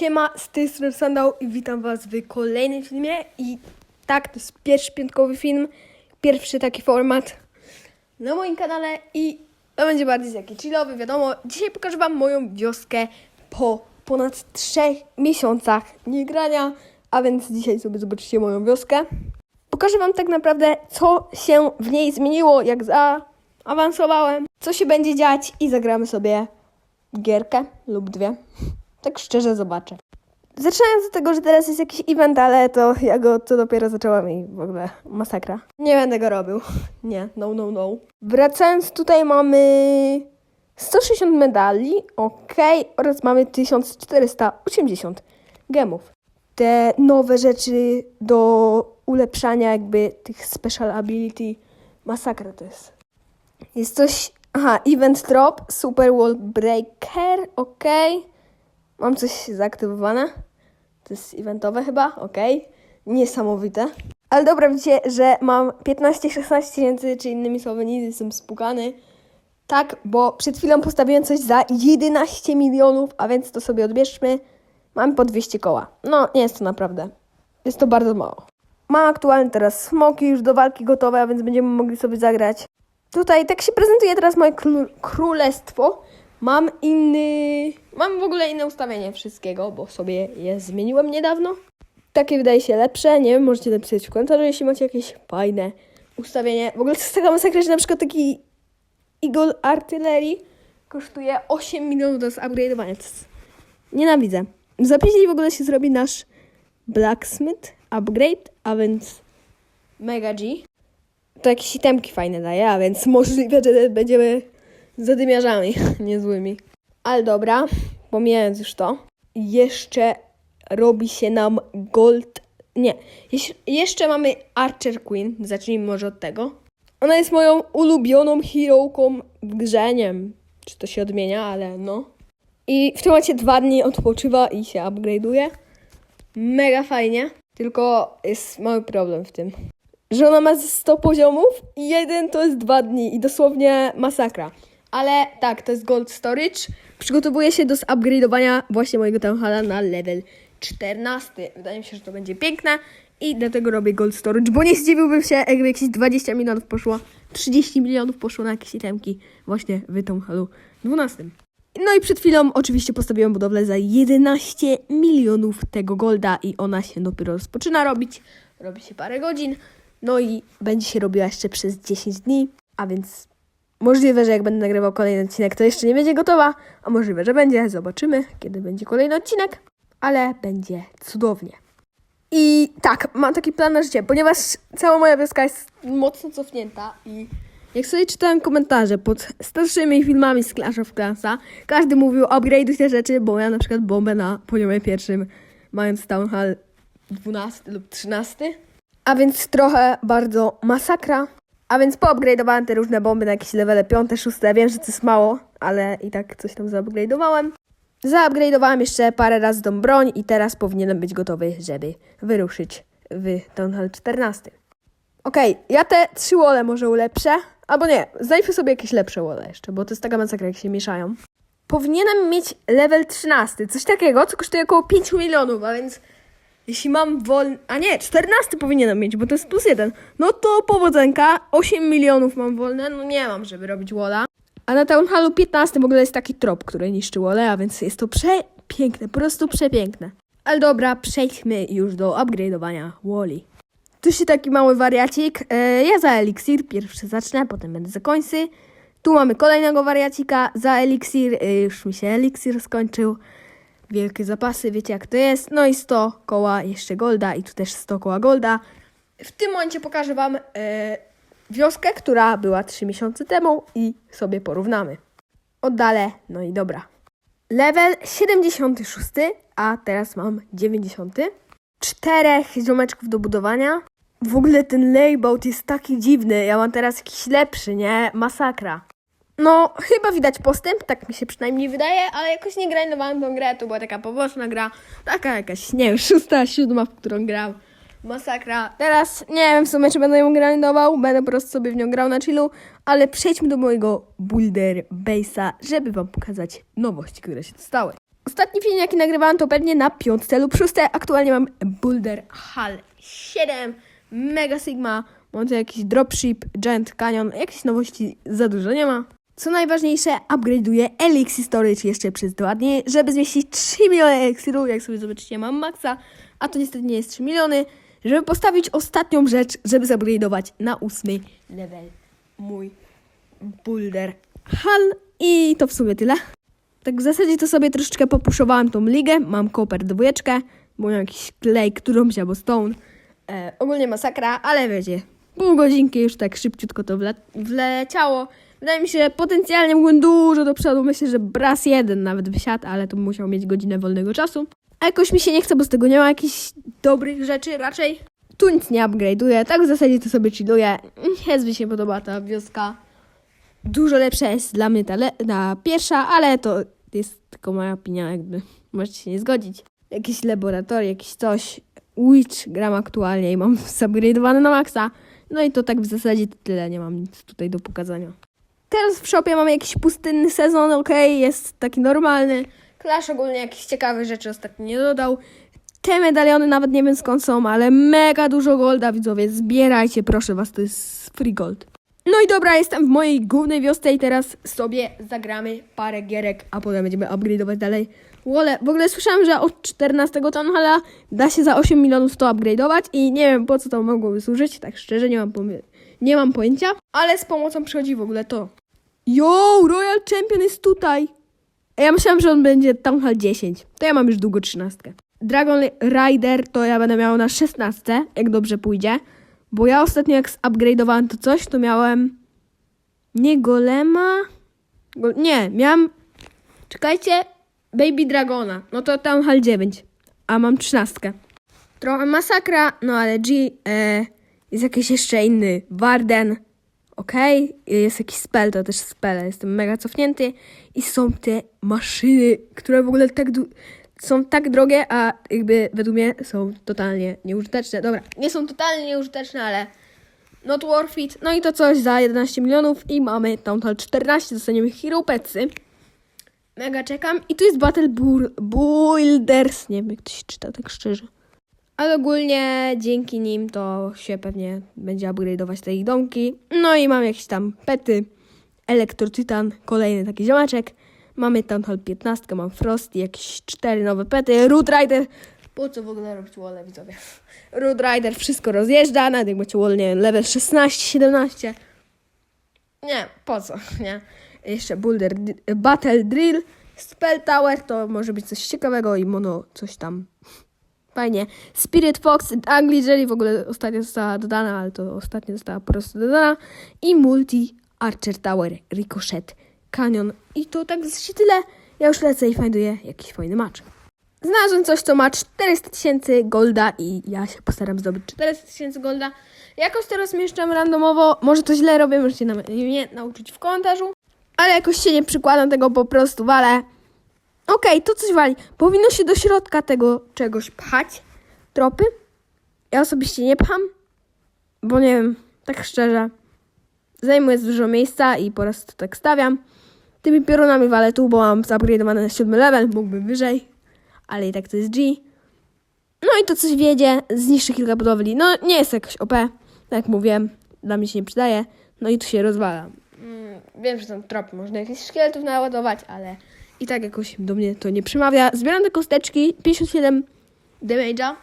Siema, z tej strony Sandał i witam was w kolejnym filmie i tak, to jest pierwszy piątkowy film, pierwszy taki format na moim kanale i to będzie bardziej taki chillowy, wiadomo. Dzisiaj pokażę wam moją wioskę po ponad trzech miesiącach niegrania, a więc dzisiaj sobie zobaczycie moją wioskę. Pokażę wam tak naprawdę, co się w niej zmieniło, jak zaawansowałem, co się będzie dziać i zagramy sobie gierkę lub dwie. Tak szczerze zobaczę. Zaczynając od tego, że teraz jest jakiś event, ale to ja go to dopiero zaczęłam i w ogóle masakra. Nie będę go robił. Nie, no, no, no. Wracając tutaj mamy 160 medali, ok, oraz mamy 1480 gemów. Te nowe rzeczy do ulepszania jakby tych special ability, masakra to jest. Jest coś. Aha, Event Drop, Super Wall Breaker, ok. Mam coś zaaktywowane. To jest eventowe chyba, ok. Niesamowite. Ale dobra, wiecie, że mam 15-16 tysięcy, czy innymi słowy, nie jestem spukany. Tak, bo przed chwilą postawiłem coś za 11 milionów, a więc to sobie odbierzmy. Mam po 200 koła. No, nie jest to naprawdę. Jest to bardzo mało. Mam aktualnie teraz smoki już do walki gotowe, a więc będziemy mogli sobie zagrać. Tutaj tak się prezentuje teraz moje kró- królestwo. Mam inny. Mam w ogóle inne ustawienie wszystkiego, bo sobie je zmieniłem niedawno. Takie wydaje się lepsze. Nie wiem, możecie napisać w komentarzu, jeśli macie jakieś fajne ustawienie. W ogóle to jest taka masakra, że na przykład taki Eagle Artillery kosztuje 8 milionów do zupgrade'owania. Nienawidzę. Za 5 dni w ogóle się zrobi nasz Blacksmith upgrade, a więc Mega G to jakieś itemki fajne daje, a więc możliwe, że będziemy zadymiarzami niezłymi. Ale dobra, pomijając już to, jeszcze robi się nam gold... Nie, jeszcze mamy Archer Queen, zacznijmy może od tego. Ona jest moją ulubioną herołką w grze, nie wiem, czy to się odmienia, ale no. I w tym momencie dwa dni odpoczywa i się upgrade'uje. Mega fajnie, tylko jest mały problem w tym że ona ma ze 100 poziomów i jeden to jest dwa dni i dosłownie masakra. Ale tak, to jest Gold Storage. Przygotowuję się do upgrade'owania właśnie mojego Townhala na level 14. Wydaje mi się, że to będzie piękne i dlatego robię Gold Storage, bo nie zdziwiłbym się, jakby jakieś 20 milionów poszło, 30 milionów poszło na jakieś itemki właśnie w Townhalu 12. No i przed chwilą oczywiście postawiłem budowlę za 11 milionów tego golda i ona się dopiero rozpoczyna robić. Robi się parę godzin. No i będzie się robiła jeszcze przez 10 dni, a więc możliwe, że jak będę nagrywał kolejny odcinek, to jeszcze nie będzie gotowa, a możliwe, że będzie. Zobaczymy, kiedy będzie kolejny odcinek, ale będzie cudownie. I tak, mam taki plan na życie, ponieważ cała moja wioska jest mocno cofnięta i jak sobie czytałem komentarze pod starszymi filmami z Clash of Clansa, każdy mówił upgrade'uj te rzeczy, bo ja na przykład bombę na poziomie pierwszym, mając Town Hall 12 lub 13, a więc trochę bardzo masakra. A więc poupgrade'owałem te różne bomby na jakieś levele 5, 6. Wiem, że to jest mało, ale i tak coś tam zaupgrade'owałem. Zaupgrade'owałem jeszcze parę razy tą broń i teraz powinienem być gotowy, żeby wyruszyć w Town Hall 14. Okej, ja te trzy wole może ulepszę, albo nie, znajdźmy sobie jakieś lepsze wole jeszcze, bo to jest taka masakra, jak się mieszają. Powinienem mieć level 13, coś takiego, co kosztuje około 5 milionów, a więc jeśli mam wolny... A nie, 14 powinienem mieć, bo to jest plus jeden. No to powodzenka, 8 milionów mam wolne, no nie mam, żeby robić wola. A na Town Hallu 15 w ogóle jest taki trop, który niszczy wolę, a więc jest to przepiękne, po prostu przepiękne. Ale dobra, przejdźmy już do upgrade'owania woli. Tu się taki mały wariacik. E, ja za eliksir pierwszy zacznę, potem będę za końcy. Tu mamy kolejnego wariacika za eliksir. E, już mi się eliksir skończył. Wielkie zapasy, wiecie jak to jest. No i 100 koła jeszcze golda i tu też 100 koła golda. W tym momencie pokażę wam e, wioskę, która była 3 miesiące temu i sobie porównamy. Oddalę, no i dobra. Level 76, a teraz mam 90. Czterech ziomeczków do budowania. W ogóle ten layout jest taki dziwny. Ja mam teraz jakiś lepszy, nie? Masakra. No, chyba widać postęp, tak mi się przynajmniej wydaje, ale jakoś nie grindowałem tą grę, to była taka poboczna gra, taka jakaś, nie wiem, szósta, siódma, w którą grał. Masakra. Teraz nie wiem w sumie, czy będę ją grindował, będę po prostu sobie w nią grał na chillu, ale przejdźmy do mojego Builder Base'a, żeby wam pokazać nowości, które się stały. Ostatni film, jaki nagrywałam, to pewnie na piątce lub szóste. Aktualnie mam Boulder Hall 7, Mega Sigma, mam tu jakiś Dropship, Giant Canyon, jakieś nowości za dużo nie ma. Co najważniejsze, upgrade'uję Elixir Storage jeszcze przez dwa dni, żeby zmieścić 3 miliony eliksiru, jak sobie zobaczycie mam maxa, a to niestety nie jest 3 miliony, żeby postawić ostatnią rzecz, żeby zupgrade'ować na ósmy level mój Boulder Hall i to w sumie tyle. Tak w zasadzie to sobie troszeczkę popuszowałam tą ligę. Mam Copper dwójeczkę, bo jakiś klej, którąś albo stone. E, ogólnie masakra, ale wiecie, pół godzinki już tak szybciutko to wle wleciało. Wydaje mi się, że potencjalnie mógłbym dużo do przodu. Myślę, że Brass jeden nawet wysiadł, ale to musiał mieć godzinę wolnego czasu. A jakoś mi się nie chce, bo z tego nie ma jakichś dobrych rzeczy raczej. Tu nic nie upgrade'uję, tak w zasadzie to sobie chilluję. Mi się podoba ta wioska dużo lepsza jest dla mnie ta, ta pierwsza, ale to jest tylko moja opinia, jakby możecie się nie zgodzić. Jakieś laboratorie, jakieś coś. Witch gram aktualnie i mam zupgrade'owane na maksa. No i to tak w zasadzie tyle, nie mam nic tutaj do pokazania. Teraz w shopie mamy jakiś pustynny sezon, ok, jest taki normalny. Clash ogólnie jakieś ciekawe rzeczy ostatnio nie dodał. Te medaliony nawet nie wiem skąd są, ale mega dużo golda, widzowie. Zbierajcie, proszę was, to jest free gold. No i dobra, jestem w mojej głównej wiosce i teraz sobie zagramy parę gierek, a potem będziemy upgrade'ować dalej. Wole, w ogóle słyszałam, że od 14 Townhala da się za 8 milionów to upgrade'ować i nie wiem po co to mogłoby służyć, tak szczerze nie mam, nie mam pojęcia, ale z pomocą przychodzi w ogóle to. Yo, Royal Champion jest tutaj! A ja myślałam, że on będzie Townhall 10, to ja mam już długo 13. Dragon Rider to ja będę miał na 16, jak dobrze pójdzie. Bo ja ostatnio jak upgrade'owałem to coś, to miałem nie golema. Go, nie, miałem. Czekajcie, Baby Dragona. No to Town Hall 9. A mam 13. Trochę masakra, no ale G e, jest jakiś jeszcze inny. Warden. Okej, jest jakiś spell, to też spell. Jestem mega cofnięty. I są te maszyny, które w ogóle tak są tak drogie, a jakby według mnie są totalnie nieużyteczne. Dobra, nie są totalnie nieużyteczne, ale not worth it. No i to coś za 11 milionów i mamy Townhall 14, dostaniemy Hero Petsy. Mega czekam. I tu jest Battle Builders. Nie wiem, jak to się czyta tak szczerze. Ale ogólnie dzięki nim to się pewnie będzie upgrade'ować te ich domki. No i mam jakieś tam pety. Elektrotytan, kolejny taki ziomeczek. Mamy Town Hall 15, mam Frosty, jakieś cztery nowe pety. Root Rider. Po co w ogóle robić wole, widzowie? Root Rider wszystko rozjeżdża, nawet jak macie wall, nie wiem, level 16, 17. Nie, po co, nie? Jeszcze Boulder, Battle Drill, Spell Tower, to może być coś ciekawego i Mono coś tam. Fajnie. Spirit Fox, Ugly Jelly w ogóle ostatnio została dodana, ale to ostatnio została po prostu dodana. I Multi Archer Tower, Ricochet, Canyon. I to tak z tyle. Ja już lecę i fajduję jakiś fajny match. Znalazłem coś, co ma 400 tysięcy golda i ja się postaram zdobyć 400 tysięcy golda. Jakoś to rozmieszczam randomowo. Może to źle robię, możecie mnie nauczyć w komentarzu. Ale jakoś się nie przykładam tego, po prostu walę. Okej, to coś wali. Powinno się do środka tego czegoś pchać. Tropy. Ja osobiście nie pcham, bo nie wiem, tak szczerze. Zajmuje dużo miejsca i po prostu tak stawiam. Tymi piorunami walę tu, bo mam zupgrade'owane na 7 level, mógłbym wyżej, ale i tak to jest G. No i to coś wiedzie, zniszczy kilka budowli. No nie jest jakoś OP, tak jak mówiłem, dla mnie się nie przydaje. No i tu się rozwala. Mm, wiem, że tam trop, można jakichś szkieletów naładować, ale i tak jakoś do mnie to nie przemawia. Zbieram te kosteczki, 57 damage'a.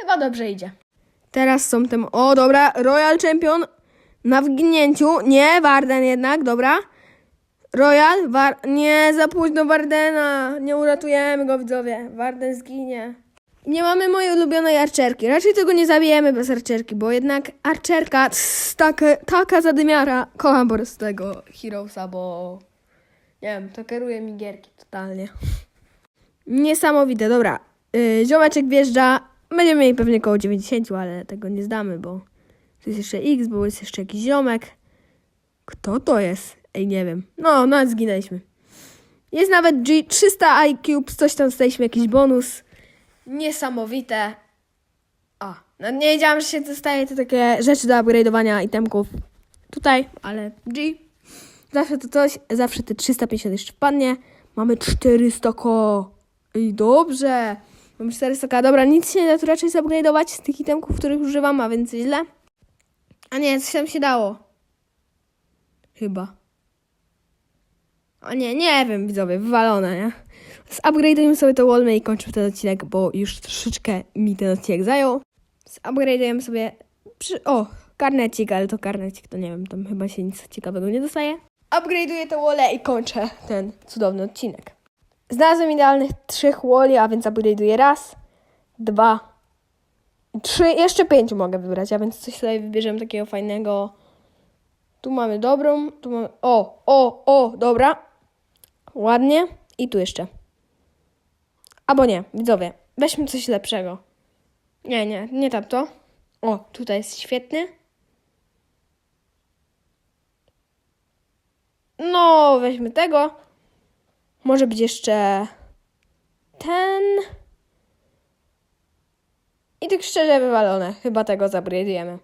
Chyba dobrze idzie. Teraz są tym, o dobra, Royal Champion na wgnięciu. Nie, Warden jednak, dobra. Royal, War... nie, za późno Wardena. Nie uratujemy go, widzowie. Warden zginie. Nie mamy mojej ulubionej archerki. Raczej tego nie zabijemy bez archerki, bo jednak archerka, tss, taka, taka zadymiara. Kocham po prostu tego Heroesa, bo nie wiem, to kieruje mi gierki totalnie. Niesamowite, dobra. Yy, ziomeczek wjeżdża. Będziemy mieli pewnie koło 90, ale tego nie zdamy, bo to jest jeszcze X, bo jest jeszcze jakiś ziomek. Kto to jest? Ej, nie wiem. No, nawet zginęliśmy. Jest nawet G 300 IQ, coś tam dostaliśmy, jakiś bonus. Niesamowite. O, no nie wiedziałam, że się dostaje te takie rzeczy do upgrade'owania itemków tutaj, ale G. Zawsze to coś, zawsze te 350 jeszcze wpadnie. Mamy 400 ko. I dobrze. Mam 400k. Dobra, nic się nie da tu raczej zupgrade'ować z tych itemków, których używam, a więc źle. A nie, coś tam się dało. Chyba. O nie, nie wiem, widzowie, wywalone, nie? Zupgrade'ujemy sobie to Wallmay i kończymy ten odcinek, bo już troszeczkę mi ten odcinek zajął. Zupgrade'ujemy sobie... Przy... O, karnecik, ale to karnecik, to nie wiem, tam chyba się nic ciekawego nie dostaje. Upgrade'uję te wole i kończę ten cudowny odcinek. Znalazłem idealnych trzech woli, a więc upgrade'uję raz, dwa, trzy, jeszcze pięć mogę wybrać, a więc coś tutaj wybierzemy takiego fajnego. Tu mamy dobrą, tu mamy... O, o, o, dobra. Ładnie. I tu jeszcze. Albo nie, widzowie, weźmy coś lepszego. Nie, nie, nie tamto. O, tutaj jest świetny. No, weźmy tego. Może być jeszcze ten. I tak szczerze wywalone. Chyba tego zupgrade'ujemy.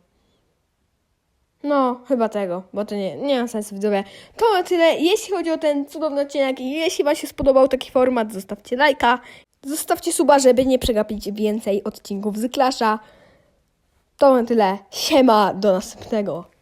No, chyba tego, bo to nie, nie ma sensu widzowie. To na tyle, jeśli chodzi o ten cudowny odcinek i jeśli Wam się spodobał taki format, zostawcie lajka, zostawcie suba, żeby nie przegapić więcej odcinków z. To na tyle, siema, do następnego.